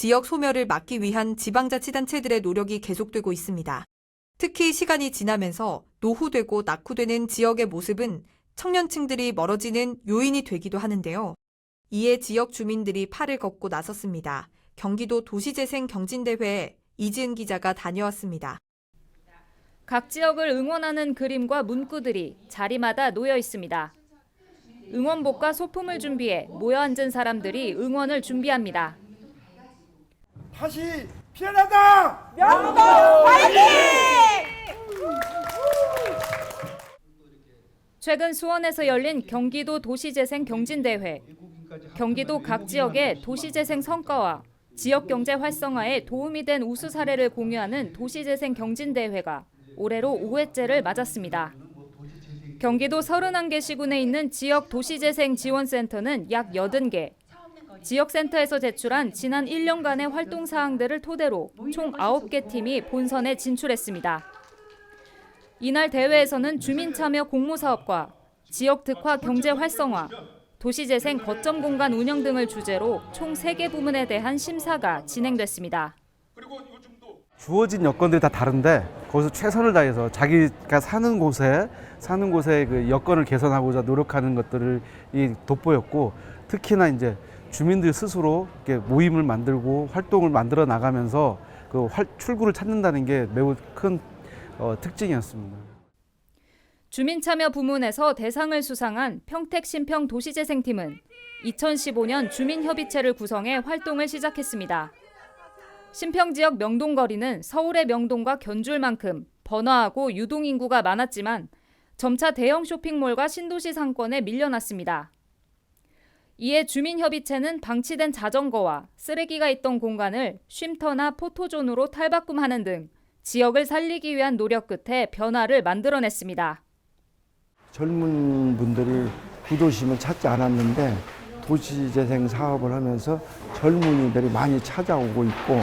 지역 소멸을 막기 위한 지방자치단체들의 노력이 계속되고 있습니다. 특히 시간이 지나면서 노후되고 낙후되는 지역의 모습은 청년층들이 멀어지는 요인이 되기도 하는데요. 이에 지역 주민들이 팔을 걷고 나섰습니다. 경기도 도시재생 경진대회에 이지은 기자가 다녀왔습니다. 각 지역을 응원하는 그림과 문구들이 자리마다 놓여 있습니다. 응원복과 소품을 준비해 모여 앉은 사람들이 응원을 준비합니다. 다시 피어나다! 최근 수원에서 열린 경기도 도시재생 경진대회. 경기도 각 지역의 도시재생 성과와 지역 경제 활성화에 도움이 된 우수 사례를 공유하는 도시재생 경진대회가 올해로 5회째를 맞았습니다. 경기도 31개 시군에 있는 지역 도시재생 지원센터는 약 80개, 지역센터에서 제출한 지난 1년간의 활동 사항들을 토대로 총 9개 팀이 본선에 진출했습니다. 이날 대회에서는 주민 참여 공모 사업과 지역 특화 경제 활성화, 도시재생 거점 공간 운영 등을 주제로 총 3개 부문에 대한 심사가 진행됐습니다. 주어진 여건들이 다 다른데 거기서 최선을 다해서 자기가 사는 곳에 사는 곳의 그 여건을 개선하고자 노력하는 것들을 이 돋보였고 특히나 이제 주민들 스스로 모임을 만들고 활동을 만들어 나가면서 그 활- 출구를 찾는다는 게 매우 큰 어, 특징이었습니다. 주민 참여 부문에서 대상을 수상한 평택 신평 도시재생팀은 2015년 주민협의체를 구성해 활동을 시작했습니다. 신평 지역 명동거리는 서울의 명동과 견줄 만큼 번화하고 유동 인구가 많았지만 점차 대형 쇼핑몰과 신도시 상권에 밀려났습니다. 이에 주민협의체는 방치된 자전거와 쓰레기가 있던 공간을 쉼터나 포토존으로 탈바꿈하는 등 지역을 살리기 위한 노력 끝에 변화를 만들어냈습니다. 젊은 분들이 구도심을 찾지 않았는데 도시재생 사업을 하면서 젊은이들이 많이 찾아오고 있고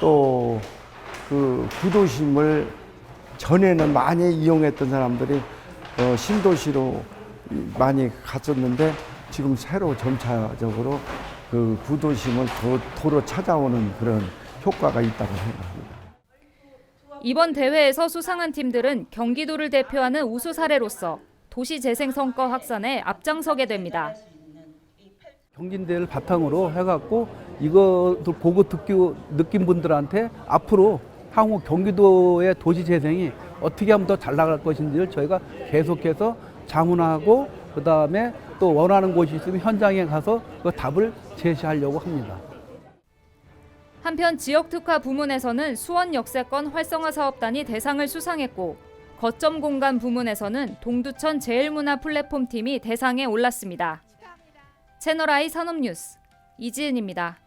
또 그 구도심을 전에는 많이 이용했던 사람들이 어, 신도시로 많이 갔었는데 지금 새로 점차적으로 그 구도심을 도, 도로 찾아오는 그런 효과가 있다고 생각합니다. 이번 대회에서 수상한 팀들은 경기도를 대표하는 우수 사례로서 도시 재생 성과 확산에 앞장서게 됩니다. 경진대를 바탕으로 해갖고 이것을 보고 듣기 느낀 분들한테 앞으로 향후 경기도의 도시 재생이 어떻게 하면 더 잘 나갈 것인지를 저희가 계속해서 자문하고 그 다음에 또 원하는 곳이 있으면 현장에 가서 그 답을 제시하려고 합니다. 한편 지역 특화 부문에서는 수원 역세권 활성화 사업단이 대상을 수상했고 거점 공간 부문에서는 동두천 제일문화 플랫폼 팀이 대상에 올랐습니다. 채널I 산업뉴스 이지은입니다.